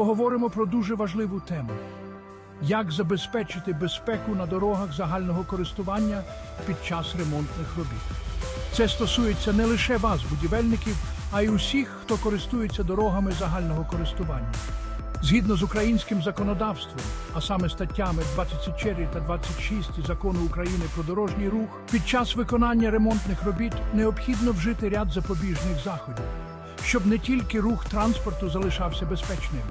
поговоримо про дуже важливу тему: як забезпечити безпеку на дорогах загального користування під час ремонтних робіт. Це стосується не лише вас, будівельників, а й усіх, хто користується дорогами загального користування. Згідно з українським законодавством, а саме статтями 24 та 26 закону України про дорожній рух, під час виконання ремонтних робіт необхідно вжити ряд запобіжних заходів, щоб не тільки рух транспорту залишався безпечним,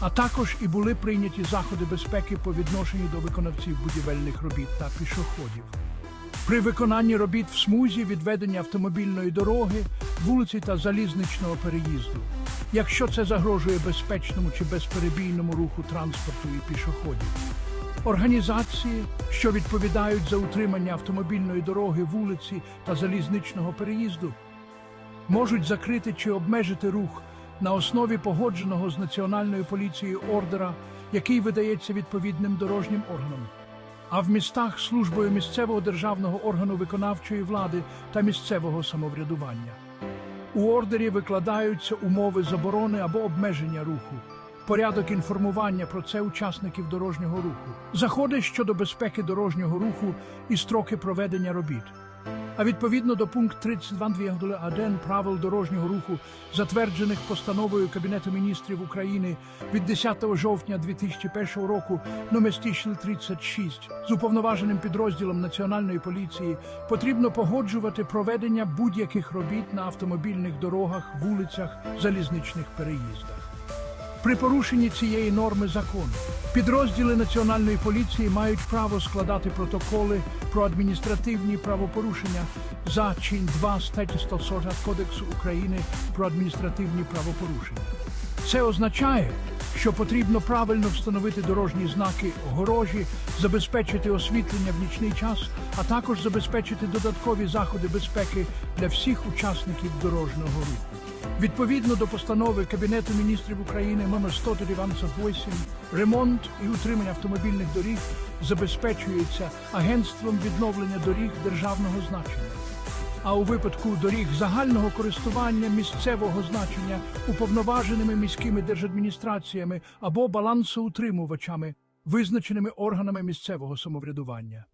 а також і були прийняті заходи безпеки по відношенню до виконавців будівельних робіт та пішоходів. При виконанні робіт в смузі відведення автомобільної дороги, вулиці та залізничного переїзду, якщо це загрожує безпечному чи безперебійному руху транспорту і пішоходів. Організації, що відповідають за утримання автомобільної дороги, вулиці та залізничного переїзду, можуть закрити чи обмежити рух на основі погодженого з Національною поліцією ордера, який видається відповідним дорожнім органом а в містах службою місцевого державного органу виконавчої влади та місцевого самоврядування. У ордері викладаються умови заборони або обмеження руху, порядок інформування про це учасників дорожнього руху, заходи щодо безпеки дорожнього руху і строки проведення робіт. А відповідно до пункт 32.1 правил дорожнього руху, затверджених постановою Кабінету міністрів України від 10 жовтня 2001 року номер 36 з уповноваженим підрозділом Національної поліції, потрібно погоджувати проведення будь-яких робіт на автомобільних дорогах, вулицях, залізничних переїздах. При порушенні цієї норми закону підрозділи Національної поліції мають право складати протоколи про адміністративні правопорушення за чин 2 статті 140 Кодексу України про адміністративні правопорушення. Це означає, що потрібно правильно встановити дорожні знаки огорожі, забезпечити освітлення в нічний час, а також забезпечити додаткові заходи безпеки для всіх учасників дорожнього руху. Відповідно до постанови Кабінету міністрів України номер 198, ремонт і утримання автомобільних доріг забезпечується Агентством відновлення доріг державного значення. А у випадку доріг загального користування місцевого значення уповноваженими міськими держадміністраціями або балансоутримувачами, визначеними органами місцевого самоврядування.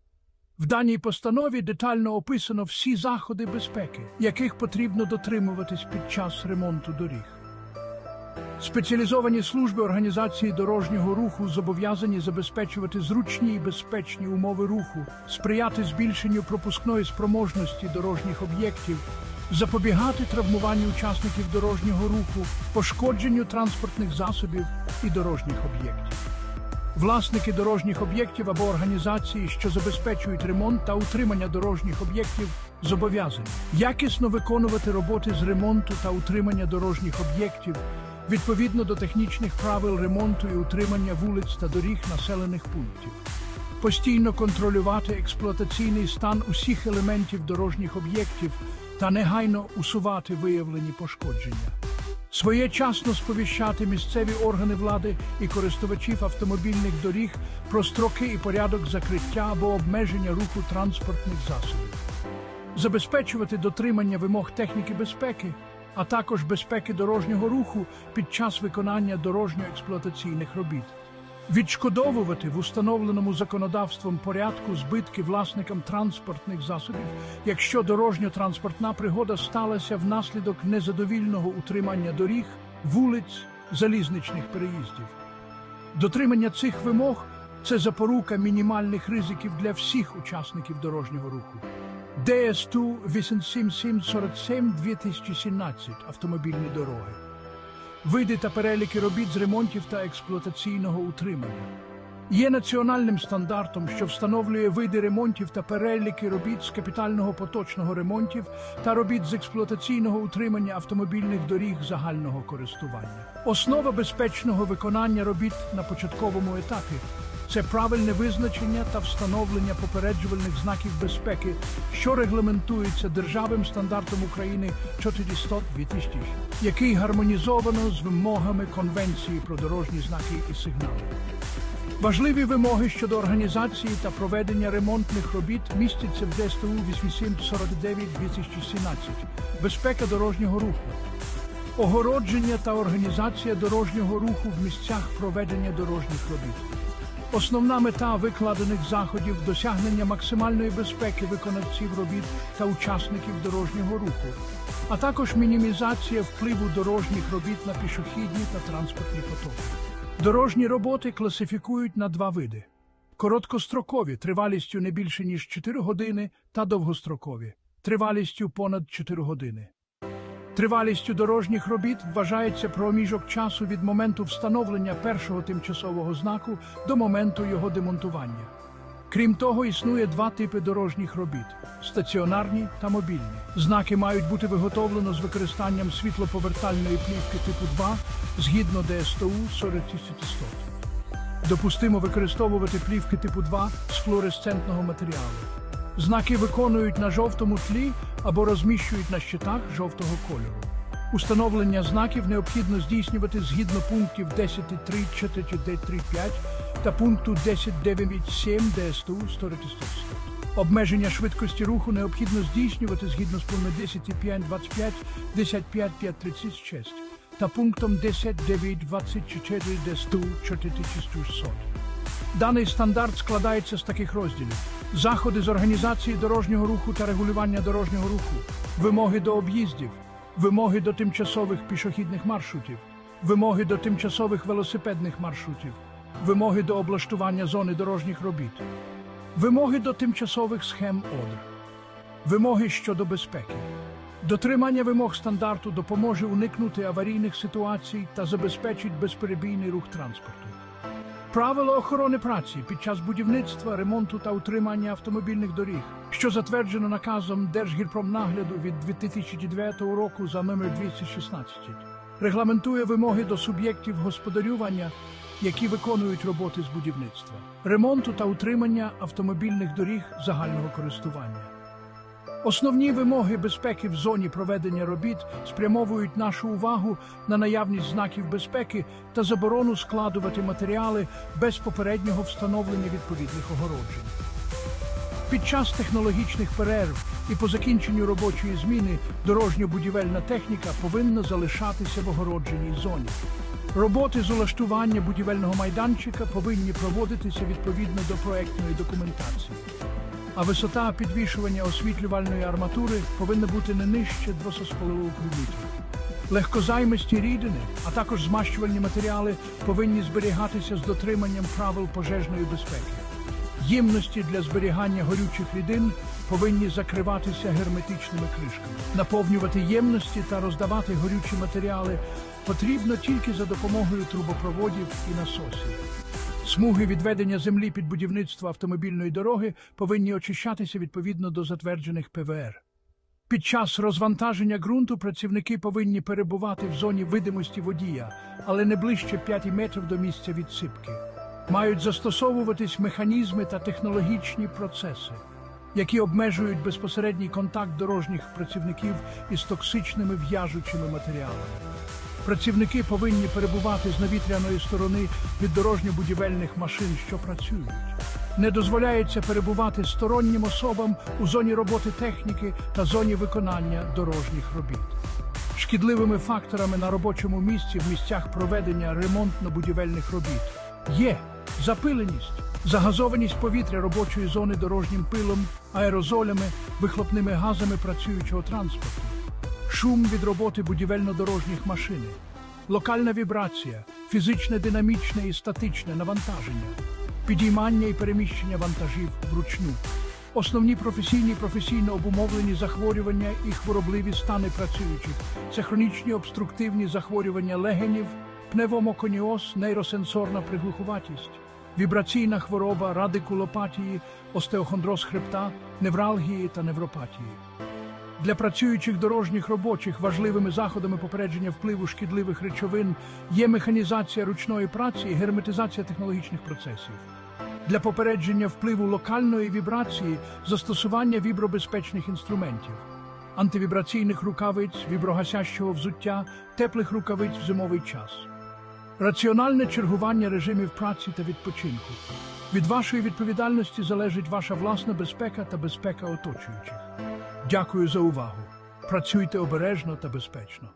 В даній постанові детально описано всі заходи безпеки, яких потрібно дотримуватись під час ремонту доріг. Спеціалізовані служби організації дорожнього руху зобов'язані забезпечувати зручні і безпечні умови руху, сприяти збільшенню пропускної спроможності дорожніх об'єктів, запобігати травмуванню учасників дорожнього руху, пошкодженню транспортних засобів і дорожніх об'єктів. Власники дорожніх об'єктів або організації, що забезпечують ремонт та утримання дорожніх об'єктів, зобов'язані якісно виконувати роботи з ремонту та утримання дорожніх об'єктів відповідно до технічних правил ремонту і утримання вулиць та доріг населених пунктів, постійно контролювати експлуатаційний стан усіх елементів дорожніх об'єктів та негайно усувати виявлені пошкодження своєчасно сповіщати місцеві органи влади і користувачів автомобільних доріг про строки і порядок закриття або обмеження руху транспортних засобів, забезпечувати дотримання вимог техніки безпеки, а також безпеки дорожнього руху під час виконання дорожньо-експлуатаційних робіт. Відшкодовувати в установленому законодавством порядку збитки власникам транспортних засобів, якщо дорожньо-транспортна пригода сталася внаслідок незадовільного утримання доріг, вулиць, залізничних переїздів. Дотримання цих вимог це запорука мінімальних ризиків для всіх учасників дорожнього руху. ДСТУ 87747 2017 автомобільні дороги види та переліки робіт з ремонтів та експлуатаційного утримання. Є національним стандартом, що встановлює види ремонтів та переліки робіт з капітального поточного ремонтів та робіт з експлуатаційного утримання автомобільних доріг загального користування. Основа безпечного виконання робіт на початковому етапі це правильне визначення та встановлення попереджувальних знаків безпеки, що регламентується державним стандартом України 400 2000 який гармонізовано з вимогами Конвенції про дорожні знаки і сигнали. Важливі вимоги щодо організації та проведення ремонтних робіт містяться в ДСТУ 8749 2017 безпека дорожнього руху. огородження та організація дорожнього руху в місцях проведення дорожніх робіт. Основна мета викладених заходів досягнення максимальної безпеки виконавців робіт та учасників дорожнього руху, а також мінімізація впливу дорожніх робіт на пішохідні та транспортні потоки. Дорожні роботи класифікують на два види: короткострокові тривалістю не більше ніж 4 години та довгострокові тривалістю понад 4 години. Тривалістю дорожніх робіт вважається проміжок часу від моменту встановлення першого тимчасового знаку до моменту його демонтування. Крім того, існує два типи дорожніх робіт стаціонарні та мобільні. Знаки мають бути виготовлено з використанням світлоповертальної плівки типу 2 згідно ДСТУ 40100. Допустимо використовувати плівки типу 2 з флуоресцентного матеріалу. Знаки виконують на жовтому тлі або розміщують на щитах жовтого кольору. Установлення знаків необхідно здійснювати згідно пунктів 10.3, 4.3.5 та пункту 10.9.7 ДСТУ 400. Обмеження швидкості руху необхідно здійснювати згідно з пунктами 10.5.25, 10.5.5.36 та пунктом 10.9.24 ДСТУ 4600. Даний стандарт складається з таких розділів: заходи з організації дорожнього руху та регулювання дорожнього руху, вимоги до об'їздів, вимоги до тимчасових пішохідних маршрутів, вимоги до тимчасових велосипедних маршрутів, вимоги до облаштування зони дорожніх робіт, вимоги до тимчасових схем ОДР, вимоги щодо безпеки. Дотримання вимог стандарту допоможе уникнути аварійних ситуацій та забезпечить безперебійний рух транспорту. Правила охорони праці під час будівництва, ремонту та утримання автомобільних доріг, що затверджено наказом Держгірпромнагляду від 2009 року за номер 216, регламентує вимоги до суб'єктів господарювання, які виконують роботи з будівництва, ремонту та утримання автомобільних доріг загального користування. Основні вимоги безпеки в зоні проведення робіт спрямовують нашу увагу на наявність знаків безпеки та заборону складувати матеріали без попереднього встановлення відповідних огороджень. Під час технологічних перерв і по закінченню робочої зміни дорожньо-будівельна техніка повинна залишатися в огородженій зоні. Роботи з улаштування будівельного майданчика повинні проводитися відповідно до проектної документації а висота підвішування освітлювальної арматури повинна бути не нижче 2,5 метрів. Легкозаймисті рідини, а також змащувальні матеріали повинні зберігатися з дотриманням правил пожежної безпеки. Ємності для зберігання горючих рідин повинні закриватися герметичними кришками. Наповнювати ємності та роздавати горючі матеріали потрібно тільки за допомогою трубопроводів і насосів. Смуги відведення землі під будівництво автомобільної дороги повинні очищатися відповідно до затверджених ПВР. Під час розвантаження ґрунту працівники повинні перебувати в зоні видимості водія, але не ближче 5 метрів до місця відсипки. Мають застосовуватись механізми та технологічні процеси, які обмежують безпосередній контакт дорожніх працівників із токсичними в'яжучими матеріалами. Працівники повинні перебувати з навітряної сторони від дорожньо-будівельних машин, що працюють. Не дозволяється перебувати стороннім особам у зоні роботи техніки та зоні виконання дорожніх робіт. Шкідливими факторами на робочому місці в місцях проведення ремонтно-будівельних робіт є запиленість, загазованість повітря робочої зони дорожнім пилом, аерозолями, вихлопними газами працюючого транспорту шум від роботи будівельно-дорожніх машин, локальна вібрація, фізичне динамічне і статичне навантаження, підіймання і переміщення вантажів вручну, основні професійні професійно обумовлені захворювання і хворобливі стани працюючих, це хронічні обструктивні захворювання легенів, пневмоконіоз, нейросенсорна приглухуватість. Вібраційна хвороба радикулопатії, остеохондроз хребта, невралгії та невропатії. Для працюючих дорожніх робочих важливими заходами попередження впливу шкідливих речовин є механізація ручної праці і герметизація технологічних процесів. Для попередження впливу локальної вібрації застосування вібробезпечних інструментів, антивібраційних рукавиць, віброгасящого взуття, теплих рукавиць в зимовий час. Раціональне чергування режимів праці та відпочинку. Від вашої відповідальності залежить ваша власна безпека та безпека оточуючих. Дякую за увагу. Працюйте обережно та безпечно.